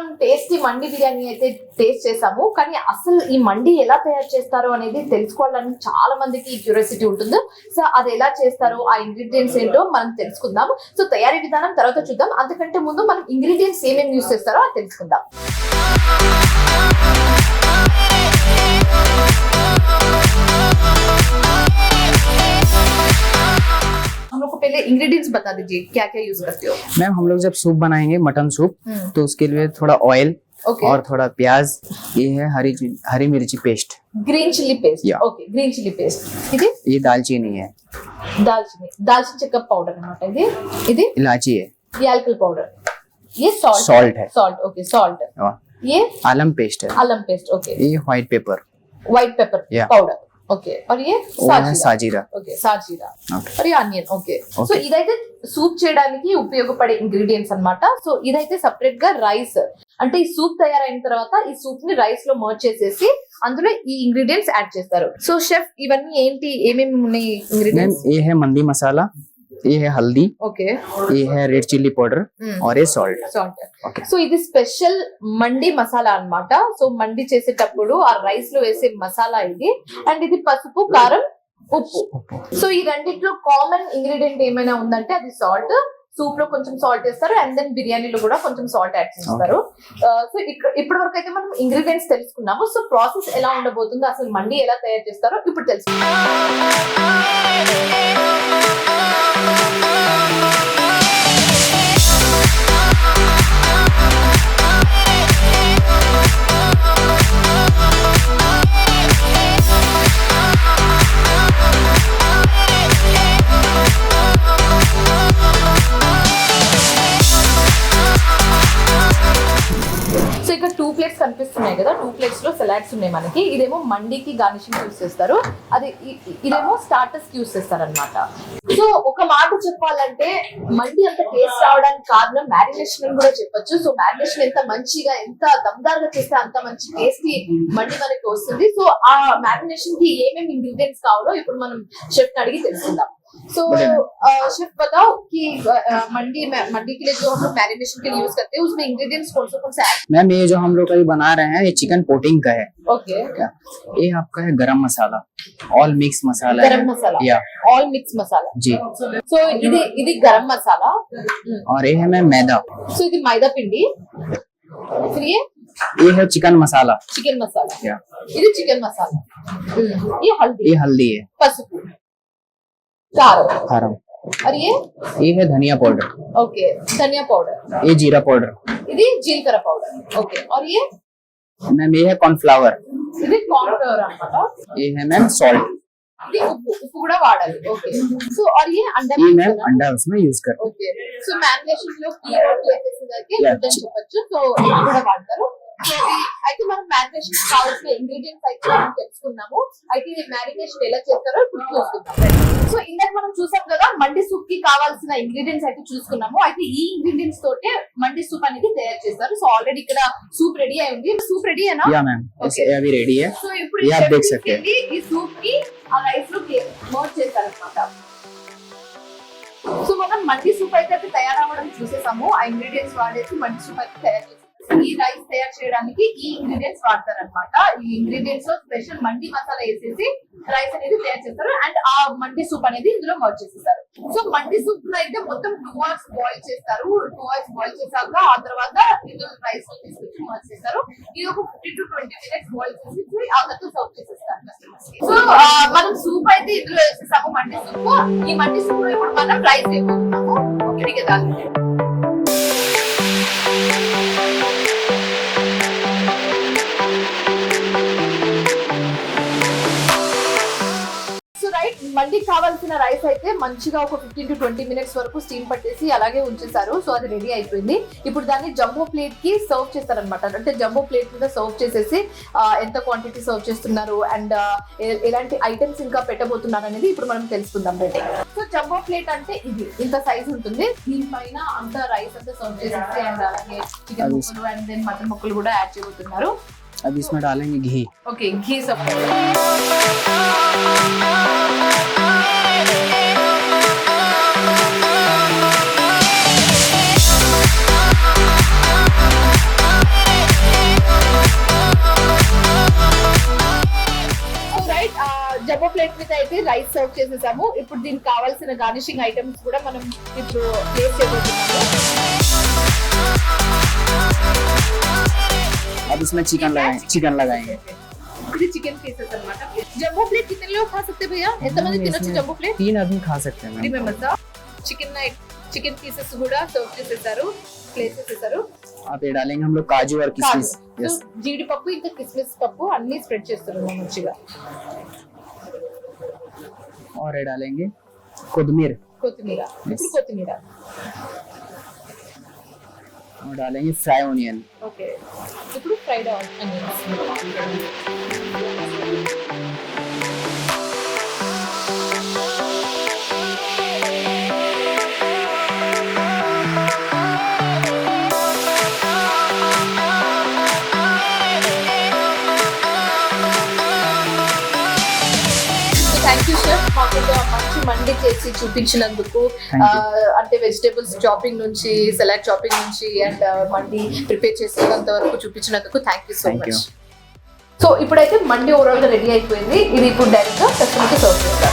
మండి బిర్యానీ అయితే టేస్ట్ చేసాము. కానీ అసలు ఈ మండి ఎలా తయారు చేస్తారో అనేది తెలుసుకోవాలని చాలా మందికి క్యూరియాసిటీ ఉంటుంది. సో అది ఎలా చేస్తారు ఆ ఇంగ్రీడియంట్స్ ఏంటో మనం తెలుసుకుందాం సో తయారీ విధానం తర్వాత చూద్దాం. అంతకంటే ముందు మనం ఇంగ్రీడియంట్స్ ఏమేమి యూస్ చేస్తారో అది తెలుసుకుందాం. पहले इंग्रेडिएंट्स बता दीजिए क्या क्या यूज करते हो मैम हम लोग जब सूप बनाएंगे मटन सूप हम्म, तो उसके लिए थोड़ा ऑयल ओके और थोड़ा प्याज ये है हरी चि- हरी मिर्ची paste green chilli paste Yeah. Okay green chilli paste ఇది ये दालचीनी है దాల్చిని దాల్చిన చెక్క పౌడర్ అన్నమాట ఇది ఇది इलायची है యాలకుల పౌడర్ ये सॉल्ट Salt है। सॉल्ट ओके सॉल्ट और ये आलम पेस्ट है अल्लम पेस्ट ओके ये white pepper white pepper Yeah. Powder okay और ये वो है సాజీరా साजीरा ఓకే సాజీరా Okay. మరి ఆనియన్ ఓకే సో Okay. ఇదైతే సూప్ చేయడానికి ఉపయోగపడే ఇంగ్రీడియంట్స్ అన్నమాట సో ఇదైతే సపరేట్ గా రైస్ అంటే ఈ సూప్ తయారైన తర్వాత ఈ సూప్ ని రైస్ లో మర్చ్ చేసేసి అందులో ఈ ఇంగ్రీడియంట్స్ యాడ్ చేస్తారు సో షెఫ్ ఇవన్నీ ఏంటి ఏమేమి ఉన్నాయి मैम ఇంగ్రీడియంట్స్ ये है मंदी मसाला ये है हल्दी ఓకే ये है रेड चिल्ली पाउडर और ये सॉल्ट సాల్ట్ Okay. సో ఇది స్పెషల్ మండి మసాలా అన్నమాట సో మండి చేసేటప్పుడు ఆ రైస్ లో వేసే మసాలా ఇది అండ్ ఇది పసుపు కారం ఉప్పు సో ఈ రెండిట్లో కామన్ ఇంగ్రీడియంట్ ఏమైనా ఉందంటే అది సాల్ట్ సూప్ లో కొంచెం సాల్ట్ వేస్తారు అండ్ దెన్ బిర్యానీలో కూడా కొంచెం సాల్ట్ యాడ్ చేస్తారు సో ఇక్కడ ఇప్పటి వరకు అయితే మనం ఇంగ్రీడియంట్స్ తెలుసుకున్నాము సో ప్రాసెస్ ఎలా ఉండబోతుందో అసలు మండి ఎలా తయారు చేస్తారో ఇప్పుడు తెలుసు ప్లేట్స్ కనిపిస్తున్నాయి కదా టూ ప్లేట్స్లో సలాడ్స్ ఉన్నాయి మనకి. ఇదేమో మండీకి గార్నిషింగ్ యూస్ చేస్తారు. అది ఇదేమో స్టార్టర్స్ యూస్ చేస్తారు అనమాట సో ఒక మాట చెప్పాలంటే మండి అంత టేస్ట్ రావడానికి కారణం మ్యారినేషన్ అని కూడా చెప్పొచ్చు. సో మ్యారినేషన్ ఎంత మంచిగా ఎంత దమ్దారుగా చేస్తే అంత మంచి టేస్టీ మండి మనకి వస్తుంది. సో ఆ మ్యారినేషన్కి ఏమేమి ఇంగ్రీడియంట్స్ కావాలో ఇప్పుడు మనం షెఫ్ అడిగి తెలుసుకుందాం. सो शिफ uh, बताओ कि uh, uh, मंडी में मंडी के लिए जो हम लोग मैरिनेशन के लिए यूज़ करते हैं उसमें इंग्रेडिएंट्स कौन से कौन से हैं मैम ये जो हम लोग अभी बना रहे हैं ये चिकन पोटिंग का है। Okay okay. ये आपका है गरम मसाला ऑल मिक्स मसाला गरम मसाला। या ऑल मिक्स मसाला। जी। सो इधर इधर गरम मसाला। हम्म। और ये है मैं मैदा। सो इधर मैदा पिंडी। फिर ये? ये है चिकन मसाला। चिकन मसाला। क्या ये चिकन मसाला। हम्म। ये हल्दी। ये हल्दी है। पसुपु కారం हरम और ये ये है धनिया पाउडर ఓకే ధనియా పౌడర్ ये जीरा पाउडर ఇది జీలకర్ర పౌడర్ ఓకే और ये मैम ये है कॉर्नफ्लावर ఇది కార్న్ ఫ్లోర్ అన్నమాట ये है मैम सॉल्ट ఇది ఉప్పు ఉప్పు కూడా వాడాలి ఓకే సో और ये अंडा ये mix मैम है ना? अंडा उसमें यूज कर ఓకే సో మ్యారినేషన్ లో కీవర్డ్ వేసేసరికి Yeah. గుడ్ అని చెప్పొచ్చు సో ఇది కూడా వాడతారు సో ఈ- అయితే మనం మ్యారినేషన్ కావాల్సిన ఇంగ్రీడియంట్స్ అయితే మనం తెలుసుకున్నాము అయితే మ్యారినేషన్ ఎలా చేస్తారో ఇప్పుడు చూసుకుందాం సో ఇందాక మనం చూసాం కదా మండి సూప్కి కావాల్సిన ఇంగ్రీడియంట్స్ అయితే చూసుకున్నాము. అయితే ఈ ఇంగ్రీడియంట్స్ తోటే మండి సూప్ అనేది తయారు చేస్తారు. సో ఆల్రెడీ ఇక్కడ సూప్ రెడీ అయి ఉంది. సూప్ రెడీ అయినా రెడీ సో ఇప్పుడు ఈ సూప్కి ఆ రైస్లో మోర్ చేస్తారనమాట సో మనం మంచి సూప్ అయితే తయారవ్వడం చూసేసాము. ఆ ఇంగ్రీడియంట్స్ వాడేసి మంచి సూప్ అయితే తయారు చేస్తాం. ఈ రైస్ తయారు చేయడానికి ఈ ఇంగ్రీడియంట్స్ వాడతారనమాట ఈ ఇంగ్రీడియంట్స్లో స్పెషల్ మండి మసాలా వేసేసి రైస్ అనేది తయారు చేస్తారు. అండ్ ఆ మండి సూప్ అనేది ఇందులో మర్చ్ చేసేస్తారు. సో మండి సూప్లో అయితే మొత్తం టూ అవర్స్ బాయిల్ చేస్తారు. టూ అవర్స్ బాయిల్ చేశాక ఆ తర్వాత ఇందులో రైస్ తీసుకొచ్చి మర్చ్ చేస్తారు. ఇది ఒక fifty to twenty minutes boil చేసి ఆ తర్వాత సర్వ్ చేసేస్తారు సో మనం సూప్ అయితే ఇందులో వేసేసాము మండి సూప్ ఈ మండి సూప్లో ఇప్పుడు మనం రైస్ వేసుకుంటున్నాము ఒకటికి దాని రైట్ మళ్ళీ కావాల్సిన రైస్ అయితే మంచిగా ఒక ఫిఫ్టీన్ టు ట్వంటీ మినిట్స్ వరకు స్టీమ్ పట్టేసి అలాగే ఉంచేసారు సో అది రెడీ అయిపోయింది. ఇప్పుడు దాన్ని జంబో ప్లేట్కి సర్వ్ చేస్తారనమాట అంటే జంబో ప్లేట్ మీద సర్వ్ చేసేసి ఎంత క్వాంటిటీ సర్వ్ చేస్తున్నారు అండ్ ఎలాంటి ఐటమ్స్ ఇంకా పెట్టబోతున్నారు అనేది ఇప్పుడు మనం తెలుసుకుందాం రెడీ. సో జంబో ప్లేట్ అంటే ఇది. ఇంత సైజ్ ఉంటుంది. దీనిపైన అంత రైస్ అంతా సర్వ్ చేసేసి అండ్ అలాగే చికెన్ ముక్కలు అండ్ దెన్ మటన్ ముక్కలు కూడా యాడ్ చేయబోతున్నారు. अब इसमें डालेंगे घी ओके घी सब జబో ప్లేట్ మీద అయితే రైస్ సర్వ్ చేసేసాము ఇప్పుడు దీనికి కావాల్సిన గార్నిషింగ్ ఐటమ్స్ కూడా మనం ఇప్పుడు ప్లేస్ చేయబోతున్నాము इसमें चिकन लगाए चिकन लगाएँगे। जम्बो प्लेट कितने लोग खा सकते भैया? मतलब तीनों जम्बो प्लेट तीन आदमी खा सकते हैं रिमेंबर सा चिकन नाइट చికెన్ పీసెస్ కూడా సర్వ్ చేసేసారు ప్లేస్ చేసేసారు అదే డార్లింగ్ హమ్ లోగ్ కాజు ఆర్ కిస్మిస్ yes. జీడిపప్పు ఇంకా కిస్మిస్ అన్ని స్ప్రెడ్ మంచిగా। और डालेंगे कोथमीर कोथमीरा ఇప్పుడు कोथमीरा और डालेंगे fry onion. Okay fried onion thank you sir మాకు ఒక మంచి మండి చేసి చూపించినందుకు అంటే వెజిటేబుల్స్ చాపింగ్ నుంచి సెలెక్ట్ చాపింగ్ నుంచి అండ్ మండి ప్రిపేర్ చేసేంత వరకు చూపించినందుకు thank you so. Much so ఇప్పుడైతే మండి ఓవరాల్గా రెడీ అయిపోయింది. ఇది ఇప్పుడు డైరెక్ట్గా కస్టమర్కి సర్వ్ చేస్తారు